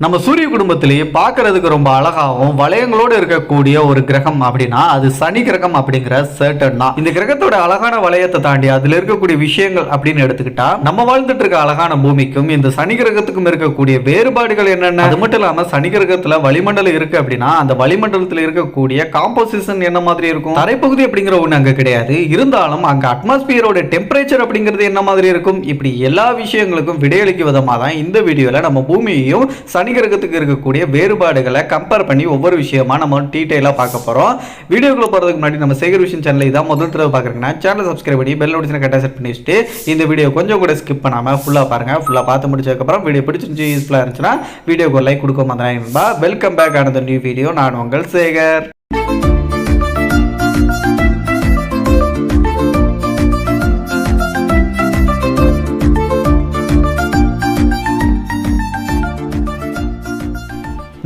நம்ம சூரிய குடும்பத்திலேயே பார்க்கறதுக்கு ரொம்ப அழகாகவும் வளையங்களோடு இருக்கக்கூடிய ஒரு கிரகம் அப்படின்னா அது சனி கிரகம் அப்படிங்கிற சர்டன் தான். இந்த கிரகத்தோட அழகான வளையத்தை தாண்டி அதுல இருக்கக்கூடிய விஷயங்கள் அப்படின்னு எடுத்துக்கிட்டா நம்ம வாழ்ந்துட்டு இருக்க அழகான பூமிக்கும் இந்த சனி கிரகத்துக்கும் இருக்கக்கூடிய வேறுபாடுகள் என்னென்ன? அது மட்டும் இல்லாம சனி கிரகத்துல வளிமண்டலம் இருக்கு அப்படின்னா அந்த வளிமண்டலத்துல இருக்கக்கூடிய காம்போசிஷன் என்ன மாதிரி இருக்கும்? தரைப்பகுதி அப்படிங்கிற ஒண்ணு அங்க கிடையாது. இருந்தாலும் அங்க அட்மாஸ்பியரோட டெம்பரேச்சர் அப்படிங்கிறது என்ன மாதிரி இருக்கும்? இப்படி எல்லா விஷயங்களுக்கும் விடையளிக்கும் விதமாக தான் இந்த வீடியோல நம்ம பூமியையும் சனி சனிகிரகத்துக்கு இருக்கக்கூடிய வேறுபாடுகளை கம்பேர் பண்ணி ஒவ்வொரு விஷயமா நம்ம டீட்டெயிலாக பார்க்க போகிறோம் வீடியோக்குள்ள போகிறதுக்கு முன்னாடி நம்ம சேகர் விஷயம் சேனலை இதான் முதல் தடவை பார்க்குறீங்கன்னா சேனல் சப்ஸ்கிரைப் பண்ணி பெல் நோட்டிஸ் கரெக்டாக செட் பண்ணி வச்சுட்டு இந்த வீடியோ கொஞ்சம் கூட ஸ்கிப் பண்ணாமல் ஃபுல்லாக பாருங்கள் ஃபுல்லாக பார்த்து முடிச்சதுக்கப்புறம் வீடியோ பிடிச்சிருந்து யூஸ்ஃபுல்லாக இருந்துச்சுன்னா வீடியோக்கு ஒரு லைக் கொடுக்க மாதிரி வெல்கம் பேக் ஆனது நியூ வீடியோ நான் உங்கள் சேகர்.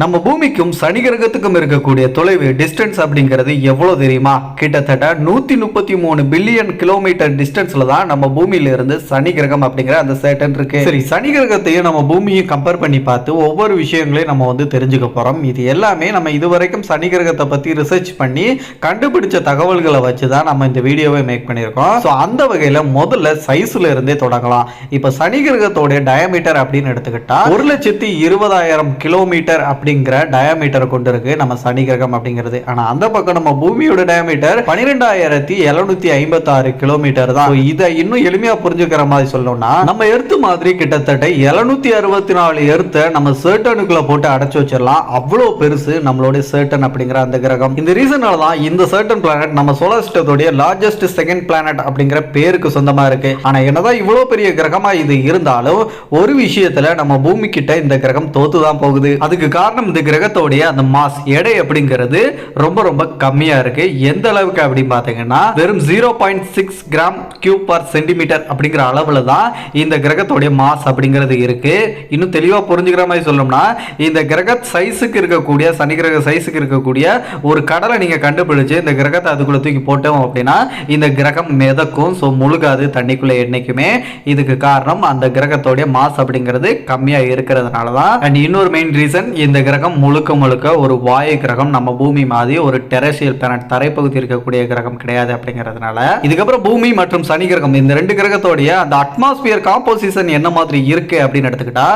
நம்ம பூமிக்கும் சனி கிரகத்துக்கும் இருக்கக்கூடிய தொலைவு டிஸ்டன்ஸ் அப்படிங்கிறது எவ்வளவு தெரியுமா? கிட்டத்தட்ட நூத்தி முப்பத்தி மூணு பில்லியன் கிலோமீட்டர் டிஸ்டன்ஸ்ல தான் நம்ம பூமியில இருந்து சனி கிரகம் அப்படிங்கிற அந்த சேட்டன் இருக்கு. சரி. சனி கிரகத்தையும் நம்ம பூமியும் கம்பேர் பண்ணி பார்த்து ஒவ்வொரு விஷயங்களையும் நம்ம வந்து தெரிஞ்சுக்க போறோம். இது எல்லாமே நம்ம இதுவரைக்கும் சனி கிரகத்தை பத்தி ரிசர்ச் பண்ணி கண்டுபிடிச்ச தகவல்களை வச்சு தான் நம்ம இந்த வீடியோவை மேக் பண்ணியிருக்கோம். ஸோ அந்த வகையில முதல்ல சைஸ்ல இருந்தே தொடங்கலாம். இப்போ சனி கிரகத்தோட டயமீட்டர் அப்படின்னு எடுத்துக்கிட்டா ஒரு லட்சத்தி இருபதாயிரம் கிலோமீட்டர் அப்படிங்கிற டயாமீட்டர் கொண்டு இருக்கு நம்ம சனி கிரகம் அப்படிங்கிறது. ஆனா அந்த பக்கம் நம்ம பூமியோட டயாமீட்டர் பன்னிரெண்டாயிரத்தி எழுநூத்தி ஐம்பத்தி ஆறு கிலோமீட்டர் தான் இதை இன்னும் எளிமையா புரிஞ்சுக்கிற மாதிரி சொல்லணும்னா நம்ம எர்த்து மாதிரி கிட்டத்தட்ட எழுநூத்தி அறுபத்தி நாலு எர்த்தை நம்ம சேர்டனுக்குள்ள போட்டு அடைச்சு வச்சிடலாம். அவ்வளவு பெருசு நம்மளோட சேர்டன் அப்படிங்கிற அந்த கிரகம். இந்த ரீசனால தான் இந்த சர்டன் பிளானட் நம்ம சோலார் சிஸ்டத்துடைய லார்ஜஸ்ட் செகண்ட் பிளானட் அப்படிங்கிற பேருக்கு சொந்தமா இருக்கு. ஆனா என்னதான் இவ்வளவு பெரிய கிரகமா இது இருந்தாலும் ஒரு விஷயத்துல நம்ம பூமி கிட்ட இந்த கிரகம் தோத்து தான் போகுது. அதுக்கு காரணம் இந்த கிரகத்தோடைய அந்த மாஸ் எடை அப்படிங்கிறது ரொம்ப ரொம்ப கம்மியா இருக்கு. எந்த அளவுக்கு அப்படின்னு பாத்தீங்கன்னா வெறும் zero point six gram cube per centimetre அப்படிங்கிற அளவுல தான் இந்த கிரகத்தோடைய மாஸ் அப்படிங்கிறது இருக்கு. இன்னும் தெளிவா புரிஞ்சுக்கிற மாதிரி சொல்லணும்னா இந்த கிரக சைஸுக்கு இருக்கக்கூடிய சனி கிரக சைஸுக்கு இருக்கக்கூடிய ஒரு கடலை நீங்க கண்டுபிடிச்சு இந்த கிரகத்தை அதுக்குள்ள தூக்கி போட்டோம் அப்படின்னா இந்த கிரகம் மிதக்கும். ஸோ முழுகாது தண்ணிக்குள்ள என்னைக்குமே. இதுக்கு காரணம் அந்த கிரகத்தோடைய மாஸ் அப்படிங்கிறது கம்மியா இருக்கிறதுனால தான் அண்ட் இன்னொரு மெயின் ரீசன் இந்த கிரகம் முழுக்க முழுக்க ஒரு வாயு கிரகம். நம்ம பூமி மாதிரி ஒரு டெரசியல் பிளானட் தரைப்பகுதி இருக்கக்கூடிய கிரகம் கிடையாது அப்படிங்கிறதுனால. இதுக்கப்புறம் பூமி மற்றும் சனி கிரகம் இந்த ரெண்டு கிரகத்தோடைய அந்த அட்மாஸ்பியர் காம்போசிஷன் என்ன மாதிரி இருக்கு அப்படின்னு எடுத்துக்கிட்டா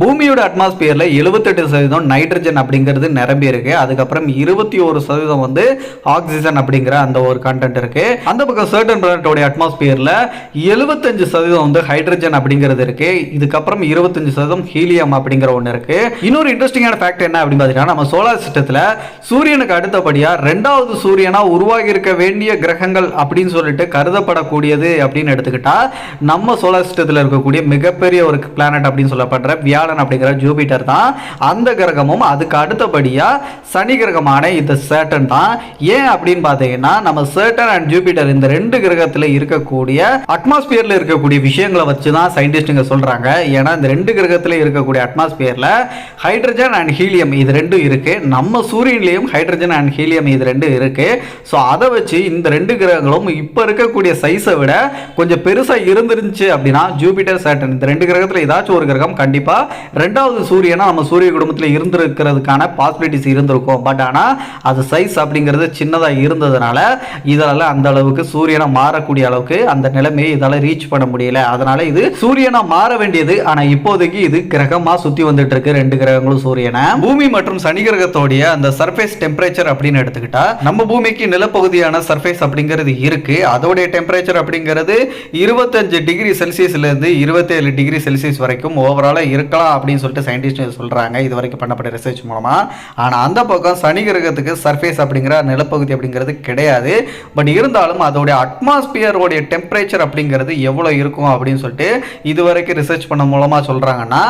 பூமியோட அட்மாஸ்பியர்ல எழுபத்தெட்டு சதவீதம் நைட்ரஜன் அப்படிங்கிறது நிரம்பி இருக்கு. அதுக்கப்புறம் இருபத்தி ஒரு சதவீதம் வந்து ஆக்சிஜன் அப்படிங்கிற அந்த ஒரு கண்டென்ட் இருக்கு. அந்த பக்கம் சர்டன் பிளானட்டோடைய அட்மாஸ்பியர்ல எழுபத்தஞ்சு சதவீதம் வந்து ஹைட்ரஜன் அப்படிங்கிறது இருக்கு. இதுக்கப்புறம் இருபத்தஞ்சு சதவீதம் ஹீலியம் அப்படிங்கிற ஒன்று இருக்கு. இன்னொரு இன்ட்ரெஸ்டிங்கான ஃபேக்ட் என்ன அப்படின்னு பார்த்தீங்கன்னா நம்ம சோலார் சிஸ்டத்தில் சூரியனுக்கு அடுத்தபடியாக ரெண்டாவது சூரியனா உருவாகி இருக்க வேண்டிய கிரகங்கள் அப்படின்னு சொல்லிட்டு கருதப்படக்கூடியது அப்படின்னு எடுத்துக்கிட்டால் நம்ம சோலார் சிஸ்டத்தில் இருக்கக்கூடிய மிகப்பெரிய ஒரு பிளானட் அப்படின்னு சொல்லப்படுற வியாழன் அப்படிங்கிற ஜூபிட்டர் தான். அந்த கிரகமும் அதுக்கு அடுத்தபடியாக சனி கிரகமான இந்த சேட்டன் தான். ஏன் அப்படின்னு பார்த்தீங்கன்னா நம்ம சேட்டன் அண்ட் ஜூபிட்டர் இந்த ரெண்டு கிரகத்தில் இருக்கக்கூடிய அட்மாஸ்பியரில் இருக்கக்கூடிய விஷயங்களை வச்சு தான் சயின்டிஸ்ட்டுங்க சொல்கிறாங்க ஏன்னா இந்த ரெண்டு கிரகத்தில் இருக்கக்கூடிய அட்மாஸ்பியரில் ஹைட்ரஜன் அண்ட் ஹீலியம் இது ரெண்டும் இருக்குது நம்ம சூரியன்லேயும் ஹைட்ரஜன் அண்ட் ஹீலியம் இது ரெண்டும் இருக்குது ஸோ அதை வச்சு இந்த ரெண்டு கிரகங்களும் இப்போ இருக்கக்கூடிய சைஸை விட கொஞ்சம் பெருசாக இருந்துருந்துச்சு அப்படின்னா ஜூபிட்டர் சேட்டன் இந்த ரெண்டு கிரகத்தில் ஏதாச்சும் ஒரு கிரகம் கண்டிப்பாக ரெண்டாவது சூரியனாக நம்ம சூரிய குடும்பத்தில் இருந்திருக்கிறதுக்கான பாசிபிலிட்டிஸ் இருந்திருக்கும். பட் ஆனால் அது சைஸ் அப்படிங்கிறது சின்னதாக இருந்ததுனால இதால் அந்த அளவுக்கு சூரியனை மாறக்கூடிய அளவுக்கு அந்த நிலைமையை இதால் ரீச் பண்ண முடியல. அதனால் இது சூரியனாக மாற வேண்டியது. ஆனால் இப்போதைக்கு இது கிரகமாக சுற்றி வந்துட்டு இருக்கு. ரெண்டு கிரகங்களும் சூரியனை. பூமி மற்றும் சனி கிரகத்தோடைய அந்த சர்ஃபேஸ் டெம்பரேச்சர் அப்படின்னு எடுத்துக்கிட்டா நம்ம பூமிக்கு நிலப்பகுதியான சர்ஃபேஸ் அப்படிங்கிறது இருக்கு. அதோடைய டெம்பரேச்சர் அப்படிங்கிறது இருபத்தஞ்சு டிகிரி செல்சியஸ்ல இருந்து இருபத்தேழு டிகிரி செல்சியஸ் வரைக்கும் ஓவராலாக இருக்கலாம் அப்படின்னு சொல்லிட்டு சயின்டிஸ்ட் சொல்றாங்க. இது வரைக்கும் பண்ணப்பட்ட ரிசர்ச் மூலமா. ஆனா அந்த பக்கம் சனி கிரகத்துக்கு சர்ஃபேஸ் அப்படிங்கிற நிலப்பகுதி அப்படிங்கிறது கிடையாது. பட் இருந்தாலும் அதோடைய அட்மாஸ்பியரோடைய டெம்பரேச்சர் அப்படிங்கிறது எவ்வளோ இருக்கும் அப்படின்னு சொல்லிட்டு இது வரைக்கும் ரிசர்ச் பண்ண மூலமாக சொல்கிறாங்கன்னா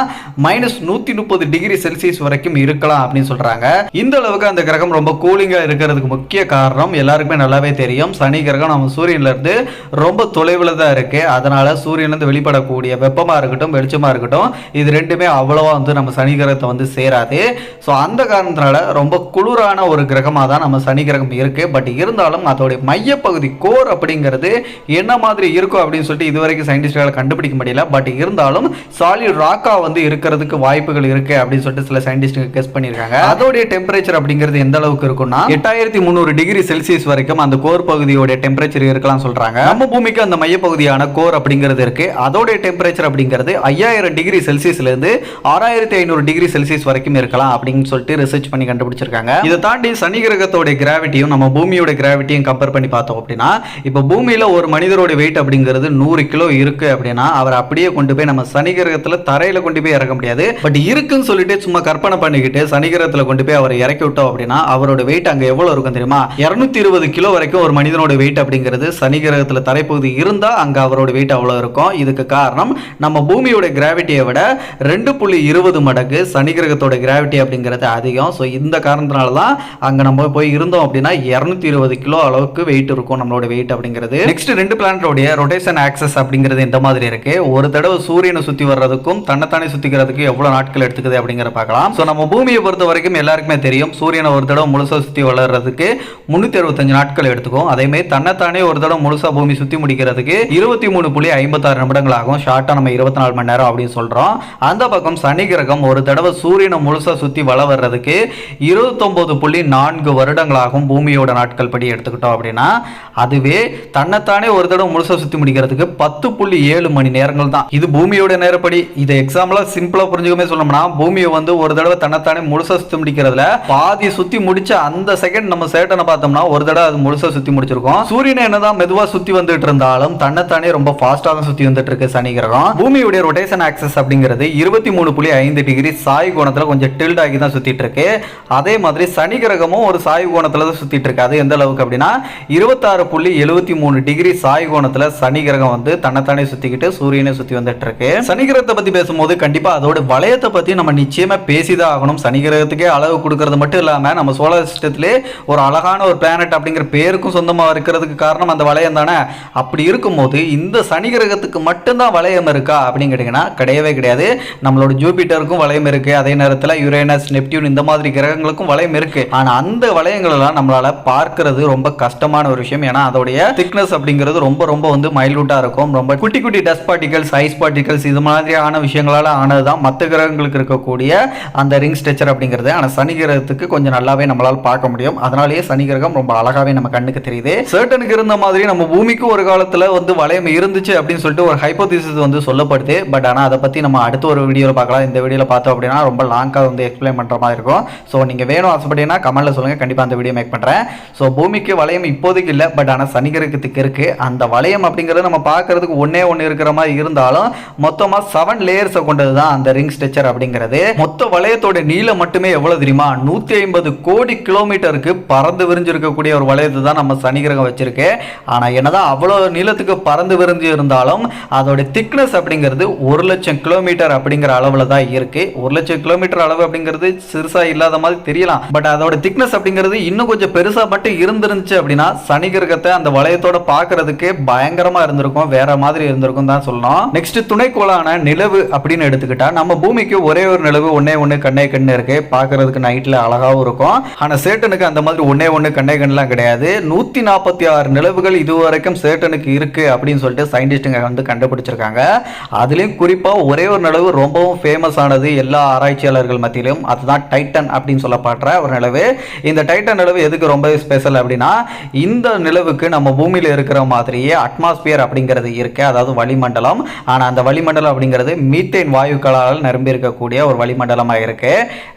மைனஸ் நூற்றி முப்பது டிகிரி செல்சியஸ் வரைக்கும் வரைக்கும் இருக்கலாம் அப்படின்னு சொல்றாங்க. இந்த அளவுக்கு அந்த கிரகம் ரொம்ப கூலிங்கா இருக்கிறதுக்கு முக்கிய காரணம் எல்லாருக்குமே நல்லாவே தெரியும். சனி கிரகம் நம்ம சூரியன்ல இருந்து ரொம்ப தொலைவில் தான் இருக்கு. அதனால சூரியன்ல இருந்து வெளிப்படக்கூடிய வெப்பமா இருக்கட்டும் வெளிச்சமா இருக்கட்டும் இது ரெண்டுமே அவ்வளவா வந்து நம்ம சனி கிரகத்தை வந்து சேராது. ஸோ அந்த காரணத்தினால ரொம்ப குளிரான ஒரு கிரகமாக தான் நம்ம சனி கிரகம் இருக்கு. பட் இருந்தாலும் அதோடைய மையப்பகுதி கோர் அப்படிங்கிறது என்ன மாதிரி இருக்கும் அப்படின்னு சொல்லிட்டு இதுவரைக்கும் சயின்டிஸ்டால கண்டுபிடிக்க முடியல. பட் இருந்தாலும் சாலிட் ராக்கா வந்து இருக்கிறதுக்கு வாய்ப்புகள் இருக்கு அப்படின்னு சொல்லிட்டு சில சயின்டிஸ்ட் கெஸ் பண்ணியிருக்காங்க. அதோடைய டெம்பரேச்சர் அப்படிங்கிறது எந்த அளவுக்கு இருக்கும்னா எட்டாயிரத்தி முந்நூறு டிகிரி செல்சியஸ் வரைக்கும் அந்த கோர் பகுதியோட டெம்பரேச்சர் இருக்கலாம் சொல்றாங்க. நம்ம பூமிக்கு அந்த மையப்பகுதியான கோர் அப்படிங்கிறது இருக்கு. அதோடைய டெம்பரேச்சர் அப்படிங்கிறது ஐயாயிரம் டிகிரி செல்சியஸ்ல இருந்து ஆறாயிரத்தி ஐநூறு டிகிரி செல்சியஸ் வரைக்கும் இருக்கலாம் அப்படின்னு சொல்லிட்டு ரிசர்ச் பண்ணி கண்டுபிடிச்சிருக்காங்க. இதை தாண்டி சனி கிரகத்தோட கிராவிட்டியும் நம்ம பூமியோட கிராவிட்டியும் கம்பேர் பண்ணி பார்த்தோம் அப்படின்னா இப்போ பூமியில ஒரு மனிதரோட வெயிட் அப்படிங்கிறது நூறு கிலோ இருக்கு அப்படின்னா அவர் அப்படியே கொண்டு போய் நம்ம சனி கிரகத்துல தரையில கொண்டு போய் இறக்க முடியாது. பட் இருக்குன்னு சொல்லிட்டு சும்மா கற்பனை பண்ணி பண்ணிக்கிட்டு சனிகிரகத்துல கொண்டு போய் அவரை இறக்கி விட்டோம் அப்படின்னா அவரோட வெயிட் அங்க எவ்வளவு இருக்கும் தெரியுமா? இருநூத்தி இருபது கிலோ வரைக்கும் ஒரு மனிதனோட வெயிட் அப்படிங்கிறது சனிகிரகத்துல தரைப்பகுதி இருந்தா அங்க அவரோட வெயிட் அவ்வளவு இருக்கும். இதுக்கு காரணம் நம்ம பூமியோட கிராவிட்டியை விட ரெண்டு புள்ளி இருபது மடங்கு சனி கிரகத்தோட கிராவிட்டி அப்படிங்கிறது அதிகம். ஸோ இந்த காரணத்தினால தான் அங்க நம்ம போய் இருந்தோம் அப்படின்னா இருநூத்தி இருபது கிலோ அளவுக்கு வெயிட் இருக்கும் நம்மளோட வெயிட் அப்படிங்கிறது. நெக்ஸ்ட் ரெண்டு பிளானட்டோடைய ரொட்டேஷன் ஆக்சஸ் அப்படிங்கிறது இந்த மாதிரி இருக்கு. ஒரு தடவை சூரியனை சுத்தி வர்றதுக்கும் தன்னைத்தானே சுத்திக்கிறதுக்கு எவ்வளவு நாட்கள் எடுத்துக்குது அப்படிங்கிற பார்க்கலாம். ஸோ நம்ம பூமியை பொறுத்த வரைக்கும் எல்லாருக்குமே தெரியும். சூரியனை ஒரு தடவை முழுசாக சுற்றி வளர்றதுக்கு முந்நூற்றி அறுபத்தஞ்சு நாட்கள் எடுத்துக்கும். அதே மாதிரி தன்னைத்தானே ஒரு தடவை முழுசா பூமி சுற்றி முடிக்கிறதுக்கு இருபத்தி மூணு புள்ளி ஐம்பத்தாறு நிமிடங்கள் ஆகும் ஷார்ட்டாக நம்ம இருபத்தி நாலு மணி நேரம் அப்படின்னு சொல்கிறோம் அந்த பக்கம் சனி கிரகம் ஒரு தடவை சூரியனை முழுசாக சுற்றி வள வர்றதுக்கு இருபத்தொம்போது புள்ளி நான்கு வருடங்களாகும் பூமியோட நாட்கள் படி எடுத்துக்கிட்டோம் அப்படின்னா. அதுவே தன்னைத்தானே ஒரு தடவை முழுசாக சுற்றி முடிக்கிறதுக்கு பத்து புள்ளி ஏழு மணி நேரங்கள் தான். இது பூமியோட நேரப்படி. இதை எக்ஸாம்பிளாக சிம்பிளாக புரிஞ்சுக்கமே சொல்லணும்னா பூமியை வந்து ஒரு தடவை தன்னைத்தானே முழுசா சுத்தி முடிக்கிறதுல பாதி சுத்தி முடிச்ச அந்த செகண்ட் நம்ம சேட்டனை பார்த்தோம்னா ஒரு தடவை அது முழுசா சுத்தி முடிச்சிருக்கோம். சூரியனை என்னதான் மெதுவா சுத்தி வந்துட்டு இருந்தாலும் தன்னைத்தானே ரொம்ப ஃபாஸ்டா தான் சுத்தி வந்துட்டு இருக்கு சனி கிரகம். பூமியுடைய ரொட்டேஷன் ஆக்சஸ் அப்படிங்கிறது இருபத்தி மூணு புள்ளி ஐந்து டிகிரி சாய் கோணத்துல கொஞ்சம் டில்ட் ஆகி தான் சுத்திட்டு இருக்கு அதே மாதிரி சனி கிரகமும் ஒரு சாய் கோணத்துல தான் சுத்திட்டு இருக்கு அது எந்த அளவுக்கு அப்படின்னா இருபத்தாறு புள்ளி எழுபத்தி மூணு டிகிரி சாய் கோணத்துல சனி கிரகம் வந்து தன்னைத்தானே சுத்திக்கிட்டு சூரியனை சுத்தி வந்துட்டு இருக்கு சனி கிரகத்தை பத்தி பேசும்போது கண்டிப்பா அதோட வளையத்தை பத்தி நம்ம நிச்சயமா பேசிதான் ஆகணும். சனி கிரகத்துக்கே அளவு கொடுக்கறது மட்டும் இல்லாமல் நம்ம சோலார் சிஸ்டத்திலே ஒரு அழகான ஒரு பிளானட் அப்படிங்கிற பேருக்கும் சொந்தமாக இருக்கிறதுக்கு காரணம் அந்த வளையம் தானே? அப்படி இருக்கும்போது இந்த சனி கிரகத்துக்கு மட்டும்தான் வளையம் இருக்கா அப்படின்னு கேட்டிங்கன்னா கிடையவே கிடையாது. நம்மளோட ஜூபிட்டருக்கும் வளையம் இருக்குது அதே நேரத்தில் யுரேனஸ் நெப்டியூன் இந்த மாதிரி கிரகங்களுக்கும் வளையம் இருக்குது ஆனால் அந்த வளையங்களெல்லாம் நம்மளால் பார்க்கறது ரொம்ப கஷ்டமான ஒரு விஷயம். ஏன்னா அதோடைய திக்னஸ் அப்படிங்கிறது ரொம்ப ரொம்ப வந்து மைல்யூட்டா இருக்கும். ரொம்ப குட்டி குட்டி டஸ்ட் பார்ட்டிகல்ஸ் ஐஸ் பார்ட்டிகல்ஸ் இது மாதிரியான விஷயங்களால் ஆனது தான் மற்ற கிரகங்களுக்கு இருக்கக்கூடிய அந்த ரிங் ஸ்ட்ரக்சர் அப்படிங்கிறது ஆனால் சனி கிரகத்துக்கு கொஞ்சம் நல்லாவே நம்மளால் பார்க்க முடியும். அதனாலேயே சனி கிரகம் ரொம்ப அழகாவே நம்ம கண்ணுக்கு தெரியுது. சேட்டனுக்கு இருந்த மாதிரி நம்ம பூமிக்கு ஒரு காலத்தில் வந்து வளையம் இருந்துச்சு அப்படின்னு சொல்லிட்டு ஒரு ஹைப்போதிசிஸ் வந்து சொல்லப்படுது. பட் ஆனால் அதை பற்றி நம்ம அடுத்த ஒரு வீடியோவில் பார்க்கலாம். இந்த வீடியோவில் பார்த்தோம் அப்படின்னா ரொம்ப லாங்காக வந்து எக்ஸ்பிளைன் பண்ணுற மாதிரி இருக்கும். ஸோ நீங்கள் வேணும் ஆசைப்பட்டீங்கன்னா கமெண்ட்டில் சொல்லுங்கள் கண்டிப்பாக அந்த வீடியோ மேக் பண்ணுறேன் ஸோ பூமிக்கு வளையம் இப்போதைக்கு இல்லை. பட் ஆனால் சனி கிரகத்துக்கு இருக்குது அந்த வளையம் அப்படிங்கிறது நம்ம பார்க்கறதுக்கு ஒன்றே ஒன்று இருக்கிற மாதிரி இருந்தாலும் மொத்தமாக செவன் லேயர்ஸை கொண்டது தான் அந்த ரிங் ஸ்ட்ரக்சர் அப்படிங்கிறது. மொத்த வளையத்தோட நீளம் மட்டுமே எவ்வளவு தெரியுமா? நூத்தி ஐம்பது கோடி கிலோமீட்டருக்கு பறந்து விரிஞ்சிருக்கக்கூடிய ஒரு வளையத்தை தான் நம்ம சனி கிரகம் வச்சிருக்கு. ஆனா என்னதான் அவ்வளவு நீளத்துக்கு பறந்து விரிஞ்சு இருந்தாலும் அதோட திக்னஸ் அப்படிங்கிறது ஒரு லட்சம் கிலோமீட்டர் அப்படிங்கிற அளவுல தான் இருக்கு. ஒரு லட்சம் கிலோமீட்டர் அளவு அப்படிங்கிறது சிறுசா இல்லாத மாதிரி தெரியலாம். பட் அதோட திக்னஸ் அப்படிங்கிறது இன்னும் கொஞ்சம் பெருசா மட்டும் இருந்துருந்துச்சு அப்படின்னா சனி கிரகத்தை அந்த வளையத்தோட பார்க்கறதுக்கு பயங்கரமா இருந்திருக்கும். வேற மாதிரி இருந்திருக்கும் தான் சொல்லணும். நெக்ஸ்ட் துணைக்கோளான நிலவு அப்படின்னு எடுத்துக்கிட்டா நம்ம பூமிக்கு ஒரே ஒரு நிலவு ஒன்னே ஒன்னு கண்ணே கண்ணு இருக்கு. பார்க்கறதுக்கு நைட்ல அழகாவும் இருக்கும். ஆனா சேட்டனுக்கு அந்த மாதிரி ஒன்னே ஒன்று கண்ணே கண்ணெலாம் கிடையாது. நூத்தி நாற்பத்தி ஆறு நிலவுகள் இதுவரைக்கும் சேட்டனுக்கு இருக்கு அப்படின்னு சொல்லிட்டு சயின்டிஸ்டுங்க வந்து கண்டுபிடிச்சிருக்காங்க. அதுலயும் குறிப்பா ஒரே ஒரு நிலவு ரொம்பவும் ஃபேமஸ் ஆனது எல்லா ஆராய்ச்சியாளர்கள் மத்தியிலும். அதுதான் டைட்டன் அப்படின்னு சொல்லப்படுற ஒரு நிலவு. இந்த டைட்டன் நிலவு எதுக்கு ரொம்ப ஸ்பெஷல் அப்படின்னா இந்த நிலவுக்கு நம்ம பூமியில் இருக்கிற மாதிரியே அட்மாஸ்பியர் அப்படிங்கிறது இருக்கு. அதாவது வளிமண்டலம். ஆனால் அந்த வளிமண்டலம் அப்படிங்கிறது மீத்தேன் வாயுக்களால் நிரம்பி இருக்கக்கூடிய ஒரு வளிமண்டலமாக இருக்கு.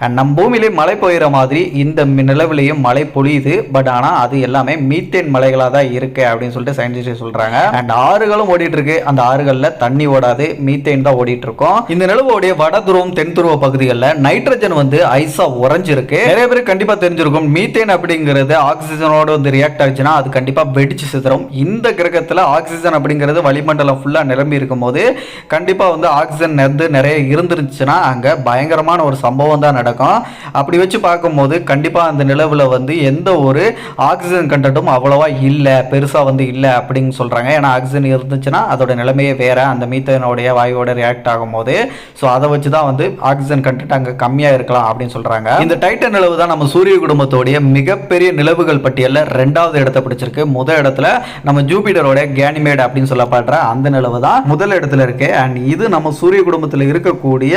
நம் பூமியிலே மழை பெய்கிற மாதிரி இந்த மி- நிலவுலையும் மழை பொழியுது. பட் ஆனால் அது எல்லாமே மீத்தேன் மலைகளாக தான் இருக்கு அப்படின்னு சொல்லிட்டு சயின்டிஸ்ட் சொல்றாங்க. அண்ட் ஆறுகளும் ஓடிட்டு இருக்கு அந்த ஆறுகளில் தண்ணி ஓடாது மீத்தேன் தான் ஓடிட்டு இருக்கும் இந்த நிலவோடைய வட துருவம் தென் துருவ பகுதிகளில் நைட்ரஜன் வந்து ஐஸா உறைஞ்சிருக்கு. நிறைய பேர் கண்டிப்பாக தெரிஞ்சிருக்கும். மீத்தேன் அப்படிங்கிறது ஆக்சிஜனோட வந்து ரியாக்ட் ஆச்சுன்னா அது கண்டிப்பாக வெடிச்சு சிதறும். இந்த கிரகத்தில் ஆக்சிஜன் அப்படிங்கிறது வளிமண்டலம் ஃபுல்லாக நிரம்பி இருக்கும் போது கண்டிப்பாக வந்து ஆக்சிஜன் வந்து நிறைய இருந்துருச்சுன்னா அங்கே பயங்கரமான ஒரு சம்பவம் சம்பவம் தான் நடக்கும். அப்படி வச்சு பார்க்கும்போது கண்டிப்பாக அந்த நிலவில் வந்து எந்த ஒரு ஆக்சிஜன் கண்டட்டும் அவ்வளோவா இல்லை பெருசாக வந்து இல்லை அப்படின்னு சொல்கிறாங்க ஏன்னா ஆக்சிஜன் இருந்துச்சுன்னா அதோட நிலைமையே வேறு. அந்த மீத்தனுடைய வாயுவோட ரியாக்ட் ஆகும்போது ஸோ அதை வச்சு தான் வந்து ஆக்சிஜன் கண்டென்ட் அங்கே கம்மியாக இருக்கலாம் அப்படின்னு சொல்கிறாங்க இந்த டைட்டன் நிலவு தான் நம்ம சூரிய குடும்பத்தோடைய மிகப்பெரிய நிலவுகள் பட்டியலில் ரெண்டாவது இடத்தை பிடிச்சிருக்கு. முதல் இடத்துல நம்ம ஜூபிட்டரோட கேனிமேட் அப்படின்னு சொல்லப்படுற அந்த நிலவு தான் முதல் இடத்துல இருக்கு. அண்ட் இது நம்ம சூரிய குடும்பத்தில் இருக்கக்கூடிய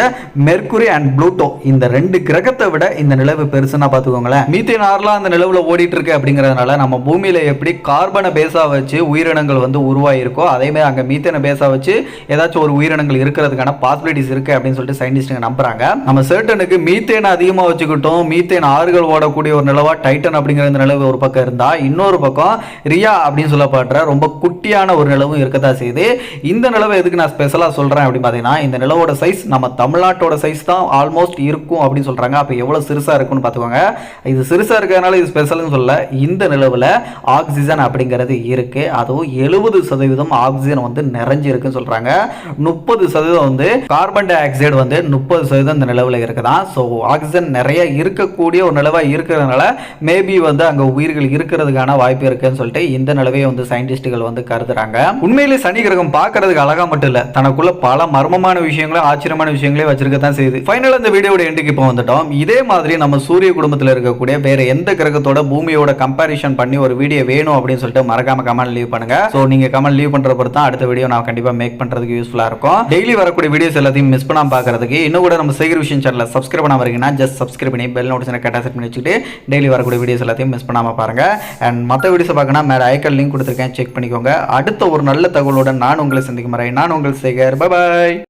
மெர்குரி அண்ட் ப்ளூட்டோ இந்த இந்த ரெண்டு கிரகத்தை விட இந்த நிலவு பெருசுன்னா பார்த்துக்கோங்களேன். மீத்தேன் ஆறுலாம் அந்த நிலவில் ஓடிட்டு இருக்கு அப்படிங்கிறதுனால நம்ம பூமியில் எப்படி கார்பனை பேஸா வச்சு உயிரினங்கள் வந்து உருவாயிருக்கோ அதேமாதிரி அங்கே மீத்தேனை பேஸா வச்சு ஏதாச்சும் ஒரு உயிரினங்கள் இருக்கிறதுக்கான பாசிபிலிட்டிஸ் இருக்கு அப்படின்னு சொல்லிட்டு சயின்டிஸ்டுங்க நம்புறாங்க. நம்ம சேர்டனுக்கு மீத்தேன் அதிகமாக வச்சுக்கிட்டோம் மீத்தேன் ஆறுகள் ஓடக்கூடிய ஒரு நிலவா டைட்டன் அப்படிங்கிற இந்த நிலவு ஒரு பக்கம் இருந்தா இன்னொரு பக்கம் ரியா அப்படின்னு சொல்லப்படுற ரொம்ப குட்டியான ஒரு நிலவும் இருக்கத்தான் செய்யுது. இந்த நிலவை எதுக்கு நான் ஸ்பெஷலாக சொல்கிறேன் அப்படின்னு பார்த்தீங்கன்னா இந்த நிலவோட சைஸ் நம்ம தமிழ்நாட்டோட சைஸ் தான் ஆல்மோஸ்ட் இருக்கும் அப்படின்னு சொல்கிறாங்க அப்போ எவ்வளோ சிறுசாக இருக்கும்னு பார்த்துக்கோங்க. இது சிறுசாக இருக்கிறதுனால இது ஸ்பெஷல்னு சொல்ல இந்த நிலவில் ஆக்சிஜன் அப்படிங்கிறது இருக்குது அதுவும் எழுபது சதவீதம் ஆக்சிஜன் வந்து நிறைஞ்சிருக்குன்னு சொல்கிறாங்க முப்பது சதவீதம் வந்து கார்பன் டை ஆக்சைடு வந்து முப்பது சதவீதம் இந்த நிலவில் இருக்குதான். ஸோ ஆக்சிஜன் நிறைய இருக்கக்கூடிய ஒரு நிலவாக இருக்கிறதுனால மேபி வந்து அங்கே உயிர்கள் இருக்கிறதுக்கான வாய்ப்பு இருக்குன்னு சொல்லிட்டு இந்த நிலவையை வந்து சயின்டிஸ்டுகள் வந்து கருதுறாங்க. உண்மையிலே சனி கிரகம் பார்க்கறதுக்கு அழகா மட்டும் இல்ல தனக்குள்ள பல மர்மமான விஷயங்களும் ஆச்சரியமான விஷயங்களையும் வச்சிருக்க தான் செய்யுது ஃபைனல் இந்த வீடியோட எண்டுக்கு இப்போ வந்துட்டோம். இதே மாதிரி நம்ம சூரிய குடும்பத்தில் இருக்கக்கூடிய வேற எந்த கிரகத்தோட பூமியோட கம்பாரிசன் பண்ணி ஒரு வீடியோ வேணும் அப்படின்னு சொல்லிட்டு மறக்காம கமெண்ட் லீவ் பண்ணுங்க. ஸோ நீங்க கமெண்ட் லீவ் பண்ற பொறுத்து அடுத்த வீடியோ நான் கண்டிப்பா மேக் பண்றதுக்கு யூஸ்ஃபுல்லா இருக்கும். டெய்லி வரக்கூடிய வீடியோஸ் எல்லாத்தையும் மிஸ் பண்ணாம பாக்குறதுக்கு இன்னும் கூட நம்ம சேகர் விஷயம் சேனலை சப்ஸ்கிரைப் பண்ணாம இருக்கீங்கன்னா ஜஸ்ட் சப்ஸ்கிரைப் பண்ணி பெல் நோட்டிஸ் கரெக்டாக செட் பண்ணி வச்சுட்டு டெய்லி வரக்கூடிய வீடியோஸ் எல்லாத்தையும் மிஸ் பண்ணாம பாருங்க. அண்ட் மற்ற வீடியோஸ் பார்க்கணும் மேலே ஐக்கல் லிங்க் கொடுத்துருக்கேன். செக் பண்ணிக்கோங்க. அடுத்த ஒரு நல்ல தகவலோட நான் உங்களை சந்திக்கும் வரை நான் உங்கள் சேகர் பாய்